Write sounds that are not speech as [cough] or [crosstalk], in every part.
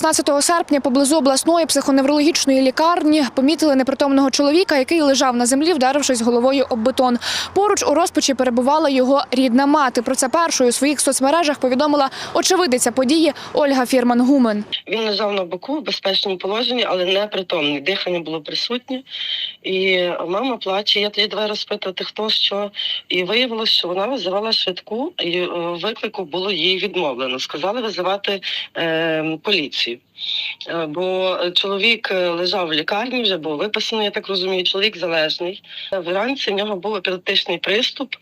16 серпня поблизу обласної психоневрологічної лікарні помітили непритомного чоловіка, який лежав на землі, вдарившись головою об бетон. Поруч у розпачі перебувала його рідна мати. Про це першою у своїх соцмережах повідомила очевидиця події Ольга Фірман-Гумен. Він лежав на боку в безпечному положенні, але не притомний. Дихання було присутнє. І мама плаче. Я тоді давай розпитувати, хто що. І виявилося, що вона визивала швидку, і е, виклику було їй відмовлено. Сказали визивати е, поліцію. Е, Бо чоловік е, лежав в лікарні, вже був виписаний, я так розумію, чоловік залежний. Вранці в нього був епілептичний приступ,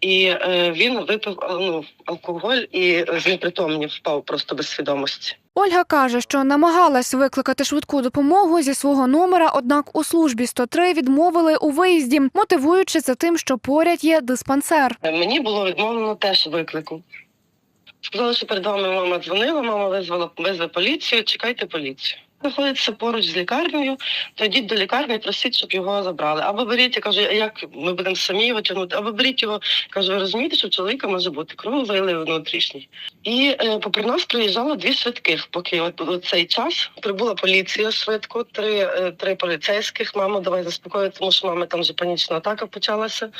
і е, він випив е, ну, алкоголь і знепритомні впав просто без свідомості. Ольга каже, що намагалась викликати швидку допомогу зі свого номера, однак у службі 103 відмовили у виїзді, мотивуючи це тим, що поряд є диспансер. Е, Мені було відмовлено теж виклику. Сказали, що перед вами мама дзвонила, мама визвала визве поліцію, чекайте поліцію. Знаходиться поруч з лікарнею, то йдіть до лікарні і просіть, щоб його забрали. Або беріть, я кажу, як ми будемо самі його тягнути, або беріть його, кажу, ви розумієте, що у чоловіка може бути крововилив внутрішній. І е, попри нас приїжджало дві швидких, поки от, от цей час прибула поліція швидко, три, е, три поліцейських. Мамо, давай заспокоїти, тому що мами там вже панічна атака почалася.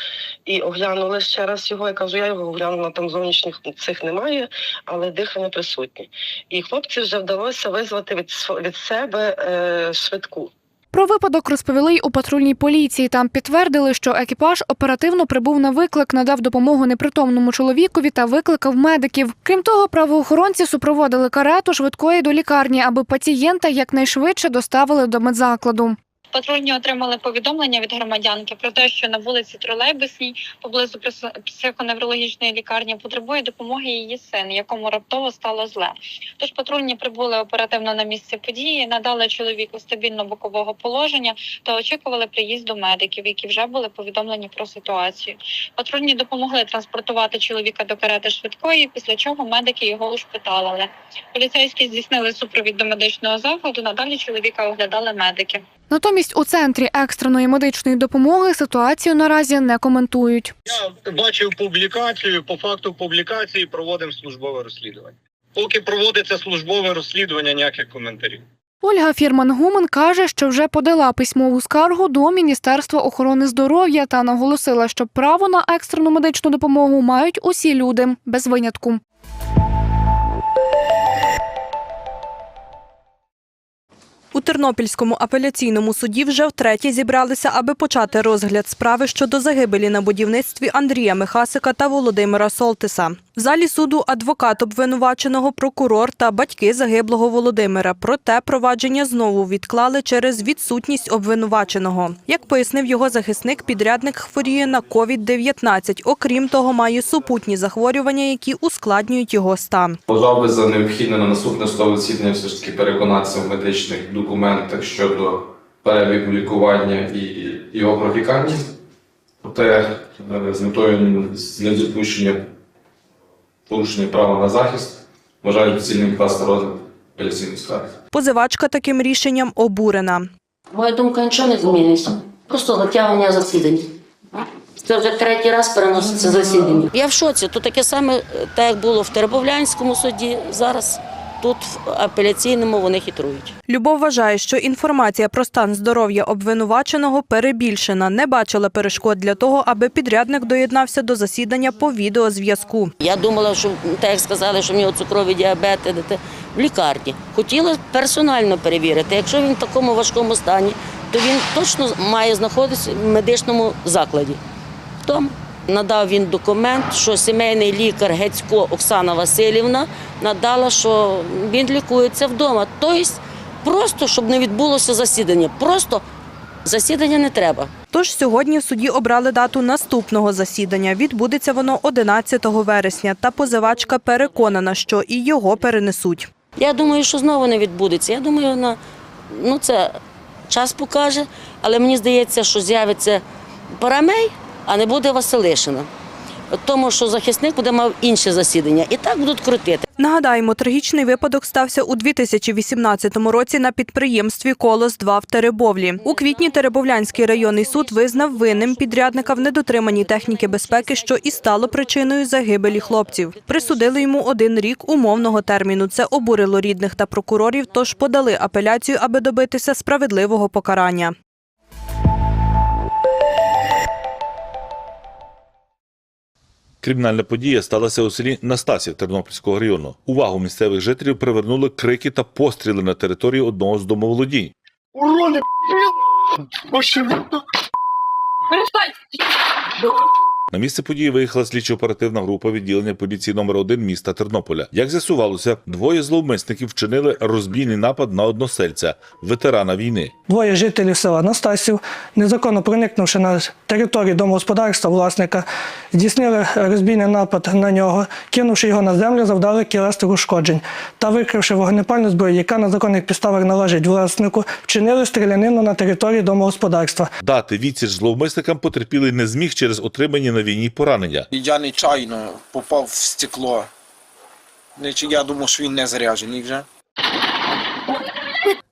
І оглянули ще раз його. Я кажу, я його оглянула, там зовнішніх цих немає, але дихання присутнє. І хлопці вже вдалося визвати від, від себе е, швидку. Про випадок розповіли й у патрульній поліції. Там підтвердили, що екіпаж оперативно прибув на виклик, надав допомогу непритомному чоловікові та викликав медиків. Крім того, правоохоронці супроводили карету швидкої до лікарні, аби пацієнта якнайшвидше доставили до медзакладу. Патрульні отримали повідомлення від громадянки про те, що на вулиці Тролейбусній поблизу психоневрологічної лікарні потребує допомоги її син, якому раптово стало зле. Тож патрульні прибули оперативно на місце події, надали чоловіку стабільно бокового положення та очікували приїзду медиків, які вже були повідомлені про ситуацію. Патрульні допомогли транспортувати чоловіка до карети швидкої, після чого медики його ушпиталили. Поліцейські здійснили супровід до медичного закладу. Надалі чоловіка оглядали медики. Натомість у центрі екстреної медичної допомоги ситуацію наразі не коментують. Я бачив публікацію. По факту публікації проводимо службове розслідування. Поки проводиться службове розслідування, ніяких коментарів. Ольга Фірман-Гумен каже, що вже подала письмову скаргу до Міністерства охорони здоров'я та наголосила, що право на екстрену медичну допомогу мають усі люди без винятку. У Тернопільському апеляційному суді вже втретє зібралися, аби почати розгляд справи щодо загибелі на будівництві Андрія Михасика та Володимира Солтиса. В залі суду адвокат обвинуваченого, прокурор та батьки загиблого Володимира. Проте провадження знову відклали через відсутність обвинуваченого. Як пояснив його захисник, підрядник хворіє на COVID-19. Окрім того, має супутні захворювання, які ускладнюють його стан. Вважав би за необхідне на наступне судове засідання все ж таки переконатися в медичних документах щодо перебігу лікування і його протікання. Проте е, з метою недопущення порушення права на захист вважаю доцільним класти розгляд апеляційної скарги. Позивачка таким рішенням обурена. Моя думка нічого не змінюється. Просто затягування засідань. Це вже третій раз переноситься засідання. Я в шоці. Тут таке саме, е, так як було в Теребовлянському суді, зараз тут в апеляційному вони хитрують. Любов вважає, що інформація про стан здоров'я обвинуваченого перебільшена. Не бачила перешкод для того, аби підрядник доєднався до засідання по відеозв'язку. Я думала, що так як сказали, що в нього цукровий діабет в лікарні. Хотіла персонально перевірити. Якщо він в такому важкому стані, то він точно має знаходитися в медичному закладі. Тому надав він документ, що сімейний лікар Гецько Оксана Васильівна надала, що він лікується вдома. Тобто, просто щоб не відбулося засідання. Просто засідання не треба. Тож сьогодні в суді обрали дату наступного засідання. Відбудеться воно 11 вересня. Та позивачка переконана, що і його перенесуть. Я думаю, що знову не відбудеться. Я думаю, на, ну це час покаже, але мені здається, що з'явиться Парамей, а не буде Василишина. тому що захисник буде мав інше засідання. І так будуть крутити. Нагадаємо, трагічний випадок стався у 2018 році на підприємстві Колос-2 в Теребовлі. У квітні Теребовлянський районний суд визнав винним підрядника в недотриманні техніки безпеки, що і стало причиною загибелі хлопців. Присудили йому один рік умовного терміну. Це обурило рідних та прокурорів, тож подали апеляцію, аби добитися справедливого покарання. Кримінальна подія сталася у селі Настасів Тернопільського району. Увагу місцевих жителів привернули крики та постріли на території одного з домоволодінь. Урони, машина. На місце події виїхала слідчо-оперативна група відділення поліції номер 1 міста Тернополя. Як з'ясувалося, двоє зловмисників вчинили розбійний напад на односельця, ветерана війни. Двоє жителів села Настасів, незаконно проникнувши на територію домогосподарства власника, здійснили розбійний напад на нього, кинувши його на землю, завдали тілесних ушкоджень та викривши вогнепальну зброю, яка на законних підставах належить власнику, вчинили стрілянину на території домогосподарства. Дати відсіч зловмисникам потерпілий не зміг через отримані на війні поранення. Я нечайно попав в стекло. Я думав, що він не заряджений вже.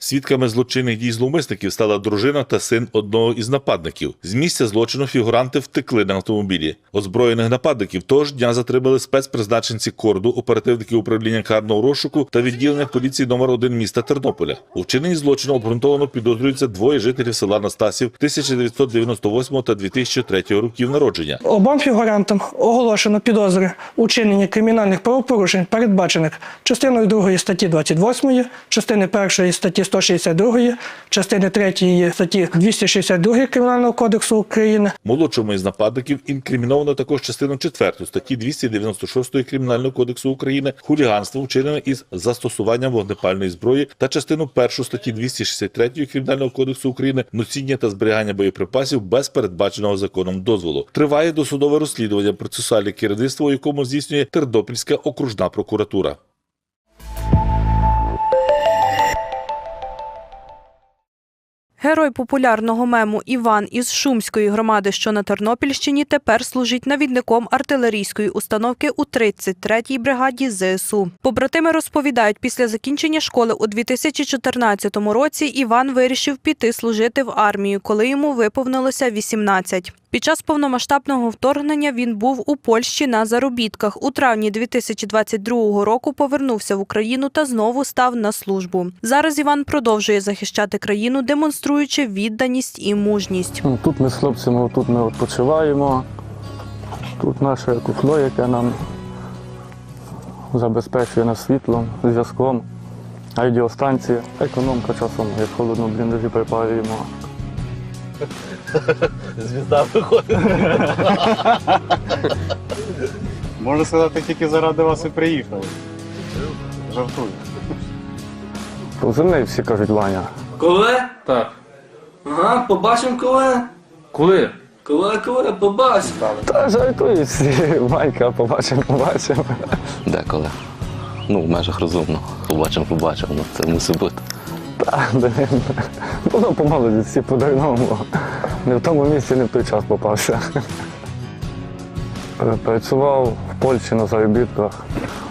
Свідками злочинних дій зловмисників стала дружина та син одного із нападників. З місця злочину фігуранти втекли на автомобілі. Озброєних нападників того ж дня затримали спецпризначенці корду, оперативники управління карного розшуку та відділення поліції номер 1 міста Тернополя. У вчиненні злочину обґрунтовано підозрюються двоє жителів села Настасів 1998 та 2003 років народження. Обом фігурантам оголошено підозри у чиненні кримінальних правопорушень, передбачених частиною 2 статті 28, частини 1 статті 162, частини 3 статті 262 Кримінального кодексу України, Молодшому із нападників інкриміновано також частину 4 статті 296 Кримінального кодексу України хуліганство вчинене із застосуванням вогнепальної зброї та частину 1 статті 263 Кримінального кодексу України носіння та зберігання боєприпасів без передбаченого законом дозволу. Триває досудове розслідування процесуальне керівництво, у якому здійснює Тернопільська окружна прокуратура. Герой популярного мему Іван із Шумської громади, що на Тернопільщині, тепер служить навідником артилерійської установки у 33-й бригаді ЗСУ. Побратими розповідають, після закінчення школи у 2014 році Іван вирішив піти служити в армію, коли йому виповнилося 18. Під час повномасштабного вторгнення він був у Польщі на заробітках. У травні 2022 року повернувся в Україну та знову став на службу. Зараз Іван продовжує захищати країну, демонструючи відданість і мужність. Ну, Тут ми з хлопцями тут ми відпочиваємо. Тут наше кухло, яке нам забезпечує нас світлом, зв'язком, радіостанція, економка часом, як холодно бліндажі припалюємо. Можна сказати, тільки заради вас і приїхали. Жартую. Позивний всі кажуть Ваня. Коли? Так. Ага, побачимо коли. Коли? Коли, коли, побачимо. Та жартують всі. Ванька, побачимо, побачимо. Деколи. Ну, в межах розумного. Побачимо, побачимо. Ну, це мусить бути. [laughs] Блин. По молодості по-дурному. Не в тому місці, не в той час попався. Працював в Польщі на заробітках.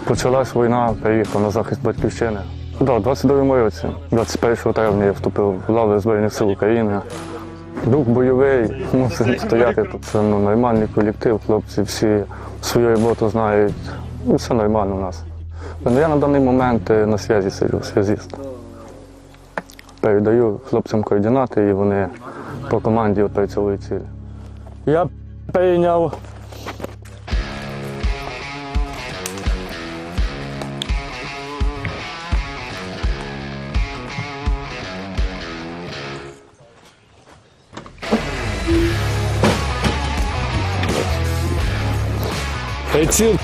Почалась війна, приїхав на захист батьківщини. Да, у 22-му році, 21 травня я вступив в лави Збройних сил України. Дух бойовий, мусив стояти тут. Це ну, нормальний колектив, хлопці всі свою роботу знають. Ну, все нормально у нас. Ну, я на даний момент е, на зв'язі сиджу, зв'язіст. Передаю хлопцям координати і вони по команді опрацьовують цілі. Я прийняв Приціл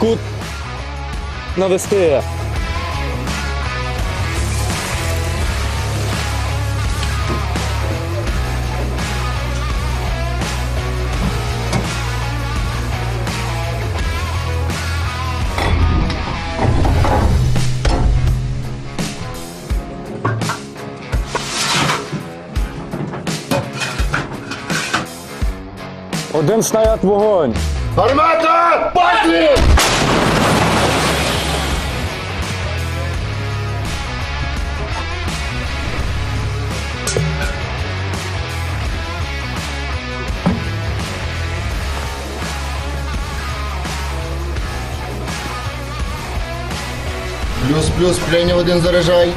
кут навести. Один снаряд вогонь! Гармата! Патрі! Плюс-плюс, прийняв один заряджай.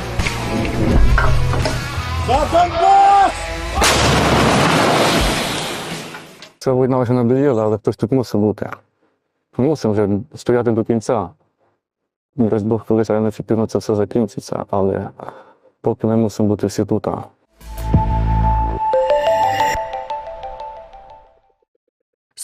Ця війна вже надоїла, але хтось тут мусить бути. Мусимо вже стояти до кінця. Дасть Бог, колись рано ефективно це все закінчиться, але поки ми мусимо бути всі тут.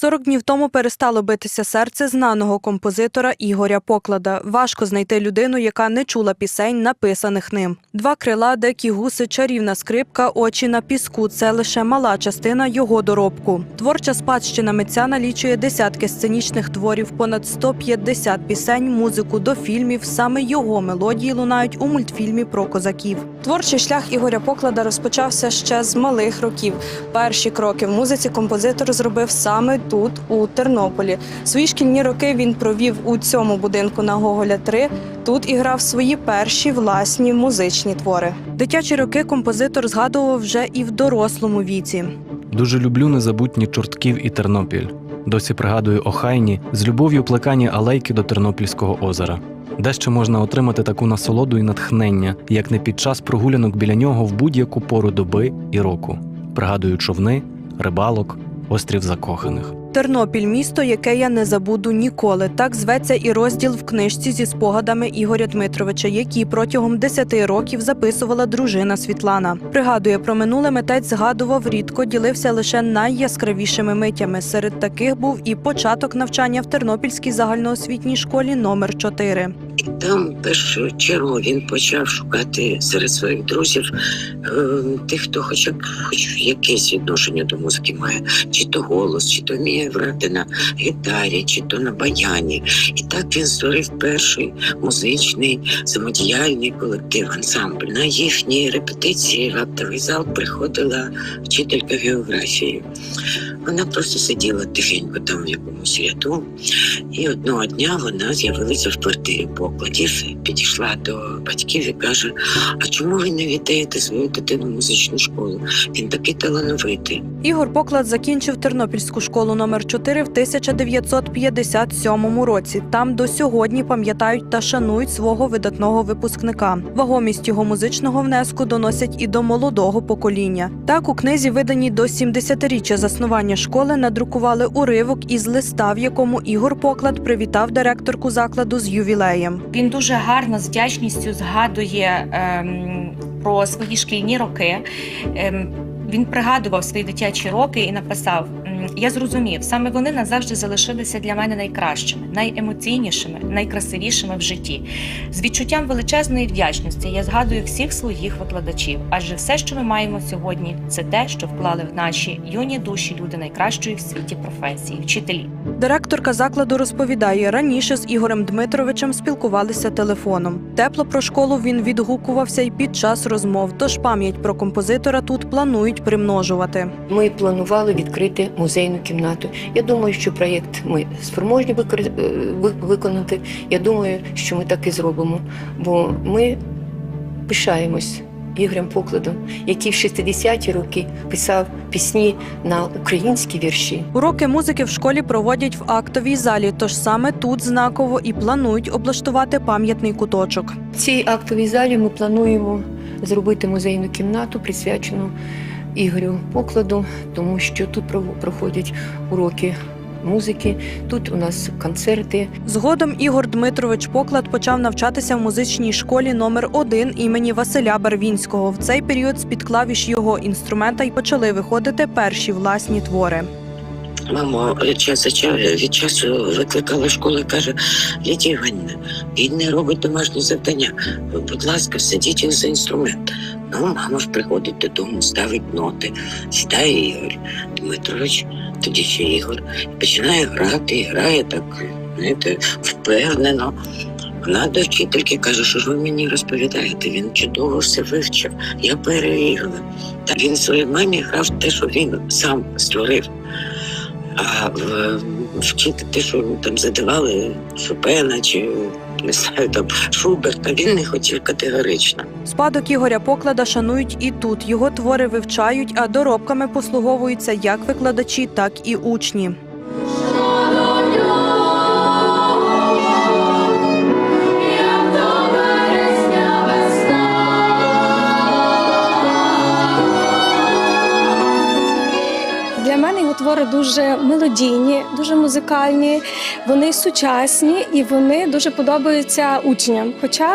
А. Сорок днів тому перестало битися серце знаного композитора Ігоря Поклада. Важко знайти людину, яка не чула пісень, написаних ним. Два крила, декі гуси, чарівна скрипка, очі на піску це лише мала частина його доробку. Творча спадщина митця налічує десятки сценічних творів, понад 150 пісень, музику до фільмів. Саме його мелодії лунають у мультфільмі про козаків. Творчий шлях Ігоря Поклада розпочався ще з малих років. Перші кроки в музиці композитор зробив саме тут, у Тернополі. Свої шкільні роки він провів у цьому будинку на Гоголя 3. Тут і грав свої перші власні музичні твори. Дитячі роки композитор згадував вже і в дорослому віці. Дуже люблю незабутні чортків і Тернопіль. Досі пригадую охайні з любов'ю плекані алейки до Тернопільського озера. Де ще можна отримати таку насолоду і натхнення, як не під час прогулянок біля нього в будь-яку пору доби і року. Пригадую човни, рибалок, острів закоханих. Тернопіль місто, яке я не забуду ніколи. Так зветься і розділ в книжці зі спогадами Ігоря Дмитровича, які протягом 10 років записувала дружина Світлана. Пригадує про минуле митець згадував рідко, ділився лише найяскравішими митями. Серед таких був і початок навчання в Тернопільській загальноосвітній школі номер 4 І там, першу чергу, він почав шукати серед своїх друзів е, тих, хто хоча хоч якесь відношення до музики має, чи то голос, чи то вміє грати на гітарі, чи то на баяні. І так він створив перший музичний самодіяльний колектив, ансамбль. На їхні репетиції в актовий зал приходила вчителька географії. Вона просто сиділа тихенько там в якомусь ряду, і одного дня вона з'явилася в квартирі покладів, підійшла до батьків і каже: А чому ви не віддаєте свою дитину в музичну школу? Він такий талановитий. Ігор Поклад закінчив Тернопільську школу номер 4 в 1957 році. Там до сьогодні пам'ятають та шанують свого видатного випускника. Вагомість його музичного внеску доносять і до молодого покоління. Так у книзі, виданій до 70-річчя заснування школи, надрукували уривок із листа, в якому Ігор Поклад привітав директорку закладу з ювілеєм. Він дуже гарно з вдячністю згадує ем, про свої шкільні роки. Ем, він пригадував свої дитячі роки і написав: «М, Я зрозумів, саме вони назавжди залишилися для мене найкращими, найемоційнішими, найкрасивішими в житті. З відчуттям величезної вдячності я згадую всіх своїх викладачів, адже все, що ми маємо сьогодні, це те, що вклали в наші юні душі люди найкращої в світі професії, вчителі. Директорка закладу розповідає, раніше з Ігорем Дмитровичем спілкувалися телефоном. Тепло про школу він відгукувався й під час розмов, тож пам'ять про композитора тут планують примножувати. Ми планували відкрити музейну кімнату. Я думаю, що проєкт ми спроможні е, виконати. Я думаю, що ми так і зробимо, бо ми пишаємось Ігорем Покладом, який в 60-ті роки писав пісні на українські вірші. Уроки музики в школі проводять в актовій залі, тож саме тут знаково і планують облаштувати пам'ятний куточок. В цій актовій залі ми плануємо зробити музейну кімнату, присвячену Ігорю Покладу, тому що тут проходять уроки музики, тут у нас концерти. Згодом Ігор Дмитрович Поклад почав навчатися в музичній школі номер 1 імені Василя Барвінського. В цей період з-під клавіш його інструмента й почали виходити перші власні твори. Мамо час за час від часу викликала школу і каже: Лідія Іванівна, він не робить домашні завдання. Будь ласка, сидіть за інструмент. Ну, мама ж приходить додому, ставить ноти, сідає Ігор Дмитрович, тоді ще Ігор, починає грати, грає так, знаєте, впевнено. Вона до вчительки каже, що ж ви мені розповідаєте, він чудово все вивчив. Я перевірила. Та він своїй мамі грав те, що він сам створив. А в- вчити те, що там задавали Шопена чи не знаю, там Шуберта, він не хотів категорично. Спадок Ігоря Поклада шанують і тут. Його твори вивчають, а доробками послуговуються як викладачі, так і учні. Твори дуже мелодійні, дуже музикальні, вони сучасні і вони дуже подобаються учням. Хоча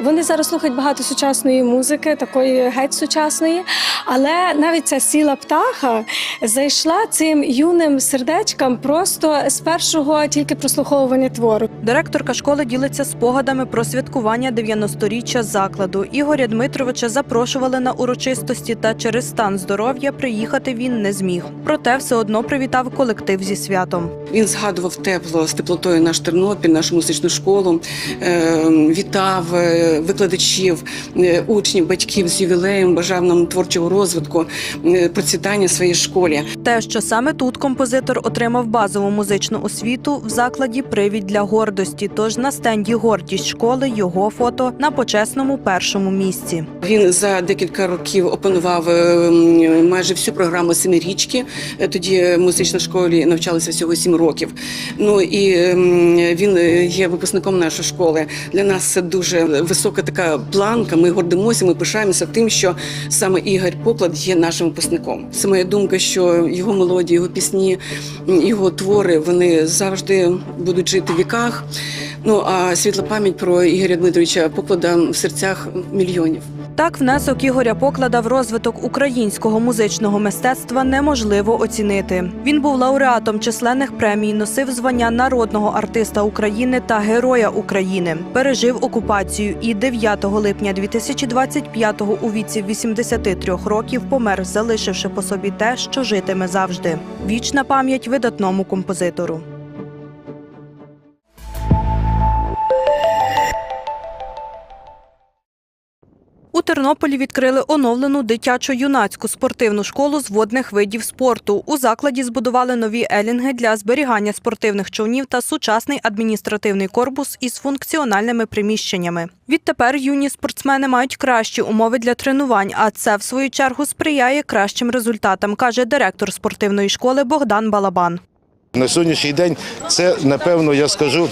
вони зараз слухають багато сучасної музики, такої геть сучасної. Але навіть ця сіла птаха зайшла цим юним сердечкам просто з першого тільки прослуховування твору. Директорка школи ділиться спогадами про святкування 90-річчя закладу. Ігоря Дмитровича запрошували на урочистості, та через стан здоров'я приїхати він не зміг. Проте все одно привітав колектив зі святом. Він згадував тепло з теплотою наш Тернопіль, нашу музичну школу, е, вітав е, викладачів, е, учнів, батьків з ювілеєм, бажав нам творчого розвитку, е, процвітання в своїй школі. Те, що саме тут композитор отримав базову музичну освіту, в закладі привід для гордості. Тож на стенді гордість школи його фото на почесному першому місці. Він за декілька років опанував е, майже всю програму семирічки. Тоді в музичній школі навчалися всього сім років. Ну і він е, є випускником нашої школи. Для нас це дуже висока така планка. Ми гордимося, ми пишаємося тим, що саме Ігор Поклад є нашим випускником. Це моя думка, що його мелодії, його пісні, його твори вони завжди будуть жити в віках. Ну а світла пам'ять про Ігоря Дмитровича Поклада в серцях мільйонів. Так, внесок Ігоря Поклада в розвиток українського музичного мистецтва неможливо оцінити. Він був лауреатом численних премій, носив звання народного артиста України та Героя України. Пережив окупацію і 9 липня 2025-го у віці 83 років помер, залишивши по собі те, що житиме завжди. Вічна пам'ять видатному композитору. У Тернополі відкрили оновлену дитячо-юнацьку спортивну школу з водних видів спорту. У закладі збудували нові елінги для зберігання спортивних човнів та сучасний адміністративний корпус із функціональними приміщеннями. Відтепер юні спортсмени мають кращі умови для тренувань, а це в свою чергу сприяє кращим результатам, каже директор спортивної школи Богдан Балабан. На сьогоднішній день це, напевно, я скажу,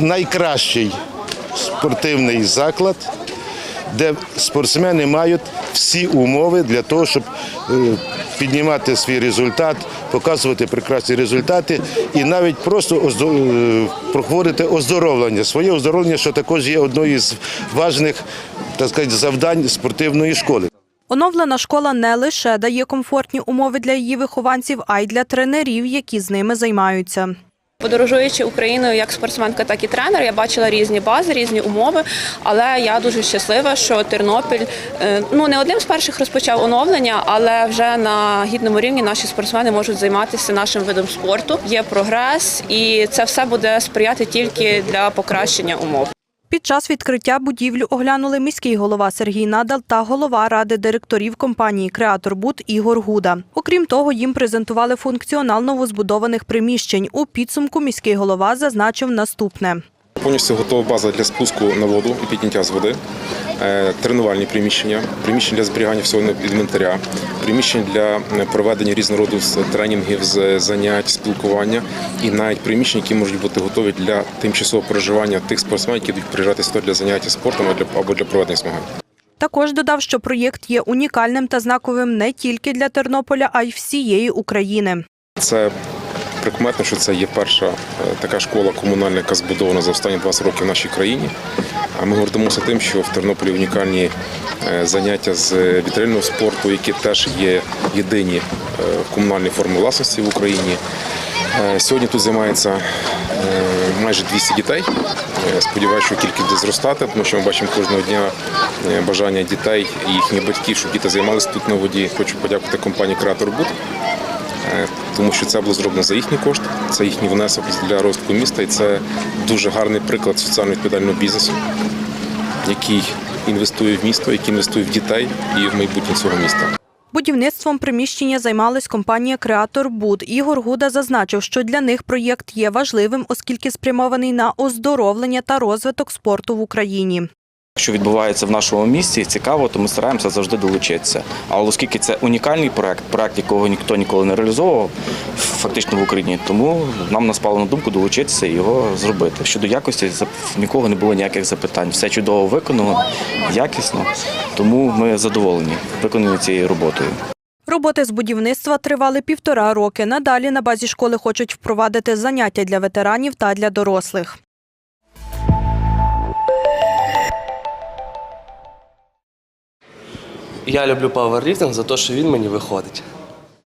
найкращий спортивний заклад, де спортсмени мають всі умови для того, щоб е, піднімати свій результат, показувати прекрасні результати і навіть просто е, оздоровлення. Своє оздоровлення, що також є одною з важних так сказати, завдань спортивної школи. Оновлена школа не лише дає комфортні умови для її вихованців, а й для тренерів, які з ними займаються. Подорожуючи Україною як спортсменка, так і тренер, я бачила різні бази, різні умови. Але я дуже щаслива, що Тернопіль е, ну не одним з перших розпочав оновлення, але вже на гідному рівні наші спортсмени можуть займатися нашим видом спорту. Є прогрес, і це все буде сприяти тільки для покращення умов. Під час відкриття будівлю оглянули міський голова Сергій Надал та голова ради директорів компанії Креатор Буд Ігор Гуда. Окрім того, їм презентували функціонал новозбудованих приміщень. У підсумку міський голова зазначив наступне. Повністю готова база для спуску на воду і підняття з води, тренувальні приміщення, приміщення для зберігання всього інвентаря, приміщення для е, проведення різного роду тренінгів, занять, спілкування і навіть приміщення, які можуть бути готові для тимчасового проживання тих спортсменів, які будуть приїжджати сюди для заняття спортом або для проведення змагань. Також додав, що проєкт є унікальним та знаковим не тільки для Тернополя, а й всієї України. Це прикметно, що це є перша е, така школа комунальна, яка збудована за останні 20 років в нашій країні. А ми гордимося тим, що в Тернополі унікальні е, заняття з вітрильного спорту, які теж є єдині е, в комунальній формі власності в Україні. Е, Сьогодні тут займається е, майже 200 дітей. Е, Сподіваюся, що кількість буде зростати, тому що ми бачимо кожного дня е, бажання дітей і їхніх батьків, щоб діти займалися тут на воді. Хочу подякувати компанії Креатор Буд. Е, тому що це було зроблено за їхні кошти, це їхній внесок для розвитку міста, і це дуже гарний приклад соціально відповідального бізнесу, який інвестує в місто, який інвестує в дітей і в майбутнє цього міста. Будівництвом приміщення займалась компанія Креатор Буд. Ігор Гуда зазначив, що для них проєкт є важливим, оскільки спрямований на оздоровлення та розвиток спорту в Україні. Що відбувається в нашому місті, цікаво, то ми стараємося завжди долучитися. Але оскільки це унікальний проект, проект, якого ніхто ніколи не реалізовував, фактично в Україні, тому нам наспало на думку долучитися і його зробити. Щодо якості, нікого не було ніяких запитань. Все чудово виконано, якісно. Тому ми задоволені виконаною цією роботою. Роботи з будівництва тривали півтора роки. Надалі на базі школи хочуть впровадити заняття для ветеранів та для дорослих. Я люблю пауерліфтинг за те, що він мені виходить.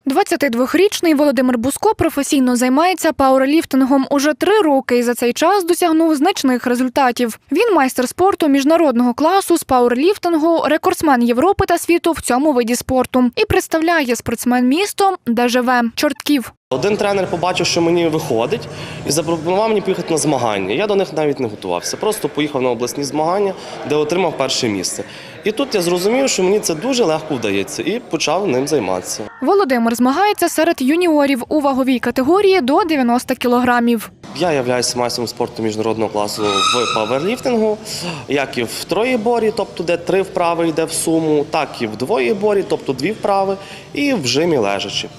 22-річний Володимир Буско професійно займається пауерліфтингом уже три роки і за цей час досягнув значних результатів. Він майстер спорту міжнародного класу з пауерліфтингу, рекордсмен Європи та світу в цьому виді спорту і представляє спортсмен місто, де живе Чортків. Один тренер побачив, що мені виходить, і запропонував мені поїхати на змагання. Я до них навіть не готувався. Просто поїхав на обласні змагання, де отримав перше місце. І тут я зрозумів, що мені це дуже легко вдається, і почав ним займатися. Володимир змагається серед юніорів у ваговій категорії до 90 кілограмів. Я являюся майстром спорту міжнародного класу в паверліфтингу, як і в троєборі, тобто де три вправи йде в суму, так і в двоєборі, тобто дві вправи, і в жимі лежачи.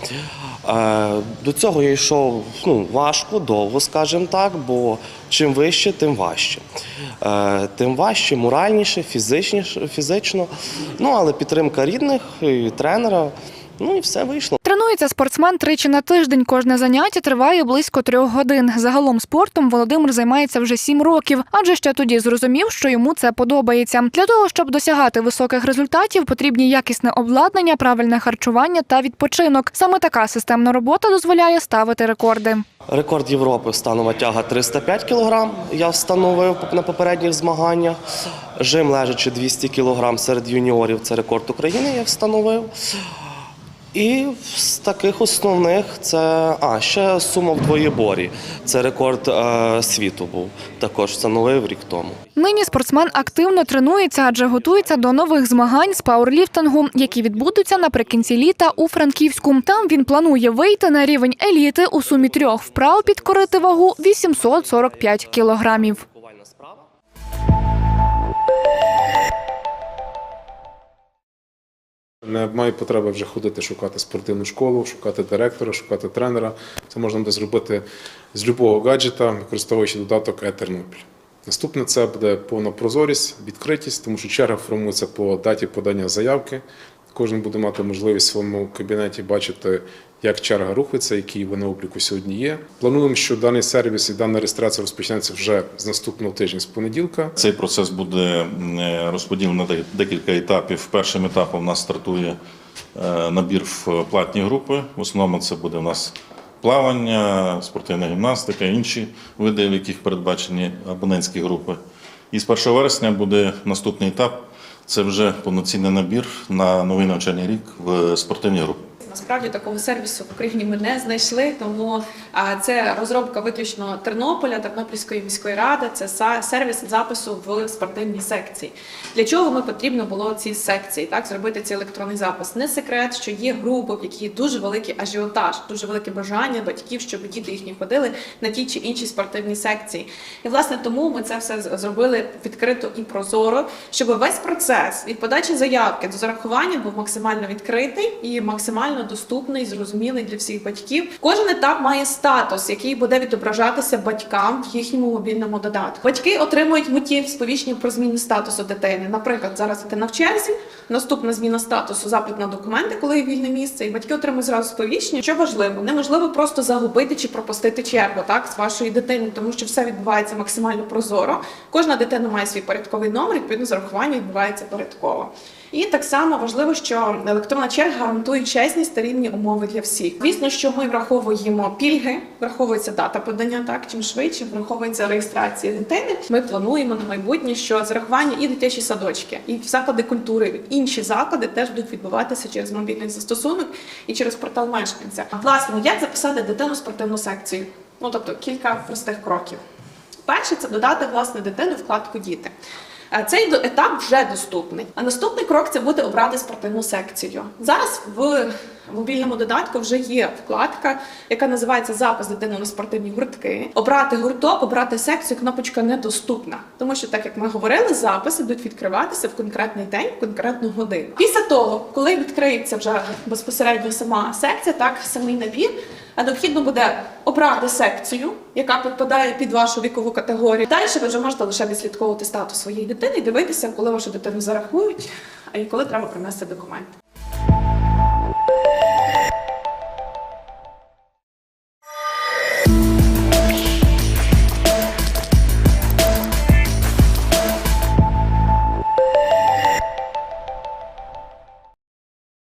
Е, До цього я йшов ну, важко, довго, скажімо так, бо чим вище, тим важче. Е, Тим важче, моральніше, фізичніше, фізично. Ну, але підтримка рідних, і тренера, ну і все вийшло. Тренується спортсмен тричі на тиждень. Кожне заняття триває близько трьох годин. Загалом спортом Володимир займається вже сім років, адже ще тоді зрозумів, що йому це подобається. Для того, щоб досягати високих результатів, потрібні якісне обладнання, правильне харчування та відпочинок. Саме така системна робота дозволяє ставити рекорди. Рекорд Європи станова тяга 305 кг. Я встановив на попередніх змаганнях. Жим лежачи 200 кг серед юніорів. Це рекорд України. Я встановив. І з таких основних це а ще сума в двоєборі. Це рекорд е, світу був. Також встановив рік тому. Нині спортсмен активно тренується, адже готується до нових змагань з пауерліфтингу, які відбудуться наприкінці літа у Франківську. Там він планує вийти на рівень еліти у сумі трьох вправ підкорити вагу 845 кілограмів. Не маю потреби вже ходити шукати спортивну школу, шукати директора, шукати тренера. Це можна буде зробити з будь-якого гаджета, використовуючи додаток e-Тернопіль. Наступне це буде повна прозорість, відкритість, тому що черга формується по даті подання заявки. Кожен буде мати можливість в своєму кабінеті бачити, як черга рухається, які вони обліку сьогодні є. Плануємо, що даний сервіс і дана реєстрація розпочнеться вже з наступного тижня, з понеділка. Цей процес буде е, розподілений на декілька етапів. Першим етапом у нас стартує е, набір в платні групи. В основному це буде у нас плавання, спортивна гімнастика, інші види, в яких передбачені абонентські групи. І з 1 вересня буде наступний етап. Це вже повноцінний набір на новий навчальний рік в спортивні групи. Насправді такого сервісу в Україні ми не знайшли, тому це розробка виключно Тернополя, Тернопільської міської ради. Це сервіс запису в спортивній секції. Для чого ми потрібно було ці секції, так зробити цей електронний запис? Не секрет, що є групи, в які дуже великий ажіотаж, дуже велике бажання батьків, щоб діти їхні ходили на ті чи інші спортивні секції. І власне тому ми це все зробили відкрито і прозоро, щоб весь процес від подачі заявки до зарахування був максимально відкритий і максимально доступний, зрозумілий для всіх батьків. Кожен етап має статус, який буде відображатися батькам в їхньому мобільному додатку. Батьки отримують миттєві сповіщення про зміну статусу дитини. Наприклад, зараз дитина в черзі, наступна зміна статусу, запит на документи, коли є вільне місце, і батьки отримують зразу сповіщення. Що важливо, неможливо просто загубити чи пропустити чергу так з вашої дитини, тому що все відбувається максимально прозоро. Кожна дитина має свій порядковий номер, відповідно зарахування відбувається порядково. І так само важливо, що електронна черга гарантує чесність та рівні умови для всіх. Звісно, що ми враховуємо пільги, враховується дата подання, так чим швидше враховується реєстрація дитини. Ми плануємо на майбутнє, що зарахування і дитячі садочки, і заклади культури, інші заклади теж будуть відбуватися через мобільний застосунок і через портал мешканця. Власне, як записати дитину в спортивну секцію? Ну тобто кілька простих кроків. Перше це додати власне дитину вкладку Діти. Е, Цей етап вже доступний. А наступний крок це буде обрати спортивну секцію. Зараз в мобільному додатку вже є вкладка, яка називається Запис дитини на спортивні гуртки. Обрати гурток, обрати секцію, кнопочка недоступна. Тому що, так як ми говорили, записи будуть відкриватися в конкретний день, в конкретну годину. Після того, коли відкриється вже безпосередньо сама секція, так самий набір. А необхідно буде обрати секцію, яка підпадає під вашу вікову категорію. Далі ви вже можете лише відслідковувати статус своєї дитини і дивитися, коли вашу дитину зарахують, і коли треба принести документи.